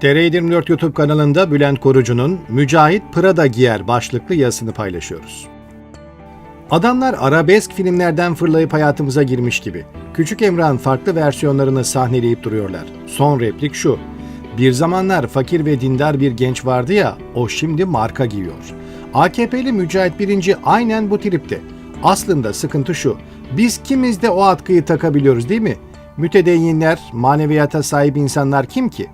TR24 YouTube kanalında Bülent Korucu'nun Mücahit Prada Giyer başlıklı yazısını paylaşıyoruz. Adamlar arabesk filmlerden fırlayıp hayatımıza girmiş gibi. Küçük Emrah'ın farklı versiyonlarını sahneleyip duruyorlar. Son replik şu. Bir zamanlar fakir ve dindar bir genç vardı ya, o şimdi marka giyiyor. AKP'li Mücahit Birinci aynen bu tripte. Aslında sıkıntı şu. Biz kimiz de o atkıyı takabiliyoruz değil mi? Mütedeyyinler, maneviyata sahip insanlar kim ki?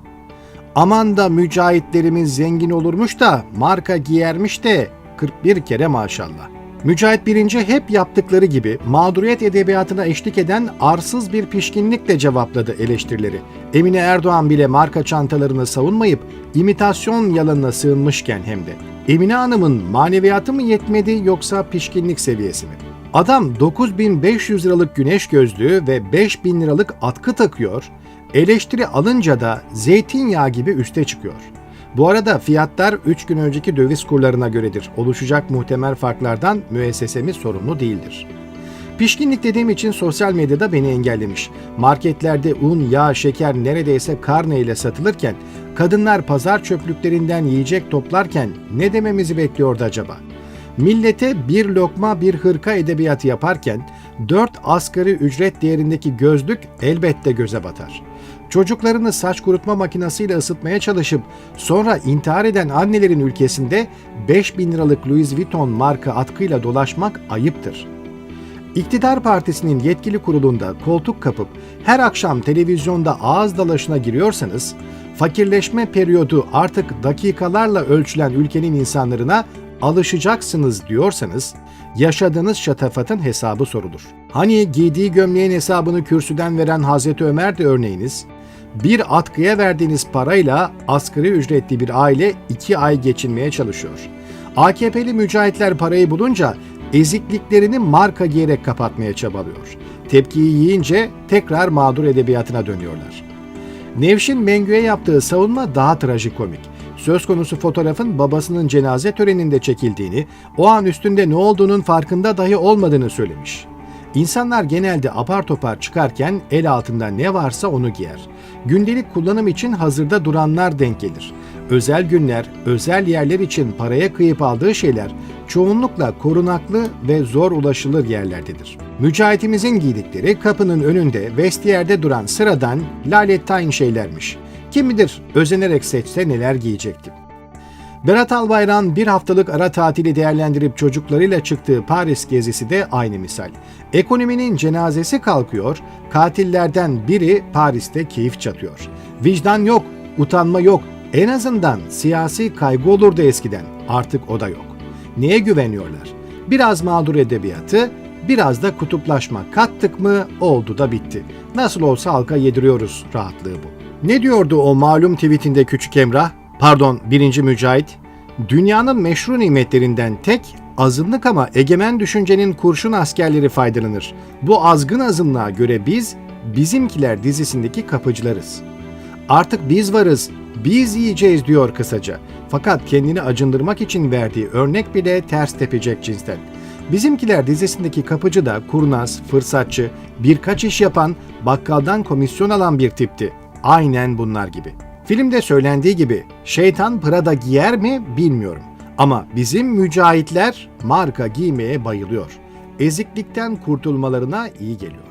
Aman da mücahitlerimiz zengin olurmuş da marka giyermiş de 41 kere maşallah. Mücahit birinci hep yaptıkları gibi mağduriyet edebiyatına eşlik eden arsız bir pişkinlikle cevapladı eleştirileri. Emine Erdoğan bile marka çantalarını savunmayıp imitasyon yalanına sığınmışken hem de. Emine Hanım'ın maneviyatı mı yetmedi yoksa pişkinlik seviyesi mi? Adam 9500 liralık güneş gözlüğü ve 5000 liralık atkı takıyor, eleştiri alınca da zeytinyağı gibi üste çıkıyor. Bu arada fiyatlar 3 gün önceki döviz kurlarına göredir. Oluşacak muhtemel farklardan müessesemiz sorumlu değildir. Pişkinlik dediğim için sosyal medyada beni engellemiş. Marketlerde un, yağ, şeker neredeyse karne ile satılırken, kadınlar pazar çöplüklerinden yiyecek toplarken ne dememizi bekliyordu acaba? Millete bir lokma bir hırka edebiyatı yaparken dört asgari ücret değerindeki gözlük elbette göze batar. Çocuklarını saç kurutma makinesiyle ısıtmaya çalışıp sonra intihar eden annelerin ülkesinde 5000 liralık Louis Vuitton marka atkıyla dolaşmak ayıptır. İktidar Partisi'nin yetkili kurulunda koltuk kapıp her akşam televizyonda ağız dalaşına giriyorsanız, fakirleşme periyodu artık dakikalarla ölçülen ülkenin insanlarına alışacaksınız diyorsanız, yaşadığınız şatafatın hesabı sorulur. Hani giydiği gömleğin hesabını kürsüden veren Hazreti Ömer de örneğiniz, bir atkıya verdiğiniz parayla asgari ücretli bir aile iki ay geçinmeye çalışıyor. AKP'li mücahitler parayı bulunca ezikliklerini marka giyerek kapatmaya çabalıyor. Tepkiyi yiyince tekrar mağdur edebiyatına dönüyorlar. Nevşin Mengü'ye yaptığı savunma daha trajikomik. Söz konusu fotoğrafın babasının cenaze töreninde çekildiğini, o an üstünde ne olduğunun farkında dahi olmadığını söylemiş. İnsanlar genelde apar topar çıkarken el altında ne varsa onu giyer. Gündelik kullanım için hazırda duranlar denk gelir. Özel günler, özel yerler için paraya kıyıp aldığı şeyler çoğunlukla korunaklı ve zor ulaşılır yerlerdedir. Mücahitimizin giydikleri kapının önünde vestiyerde duran sıradan lalettayn şeylermiş. Kim bilir özenerek seçse neler giyecekti. Berat Albayrak'ın bir haftalık ara tatili değerlendirip çocuklarıyla çıktığı Paris gezisi de aynı misal. Ekonominin cenazesi kalkıyor, katillerden biri Paris'te keyif çatıyor. Vicdan yok, utanma yok, en azından siyasi kaygı olurdu eskiden, artık o da yok. Neye güveniyorlar? Biraz mağdur edebiyatı, biraz da kutuplaşma kattık mı oldu da bitti. Nasıl olsa halka yediriyoruz rahatlığı bu. Ne diyordu o malum tweetinde Küçük Emrah? Pardon birinci Mücahit. Dünyanın meşru nimetlerinden tek azınlık ama egemen düşüncenin kurşun askerleri faydalanır. Bu azgın azınlığa göre biz bizimkiler dizisindeki kapıcılarız. Artık biz varız, biz yiyeceğiz diyor kısaca. Fakat kendini acındırmak için verdiği örnek bile ters tepecek cinsten. Bizimkiler dizisindeki kapıcı da kurnaz, fırsatçı, birkaç iş yapan, bakkaldan komisyon alan bir tipti. Aynen bunlar gibi. Filmde söylendiği gibi şeytan Prada giyer mi bilmiyorum. Ama bizim mücahitler marka giymeye bayılıyor. Eziklikten kurtulmalarına iyi geliyor.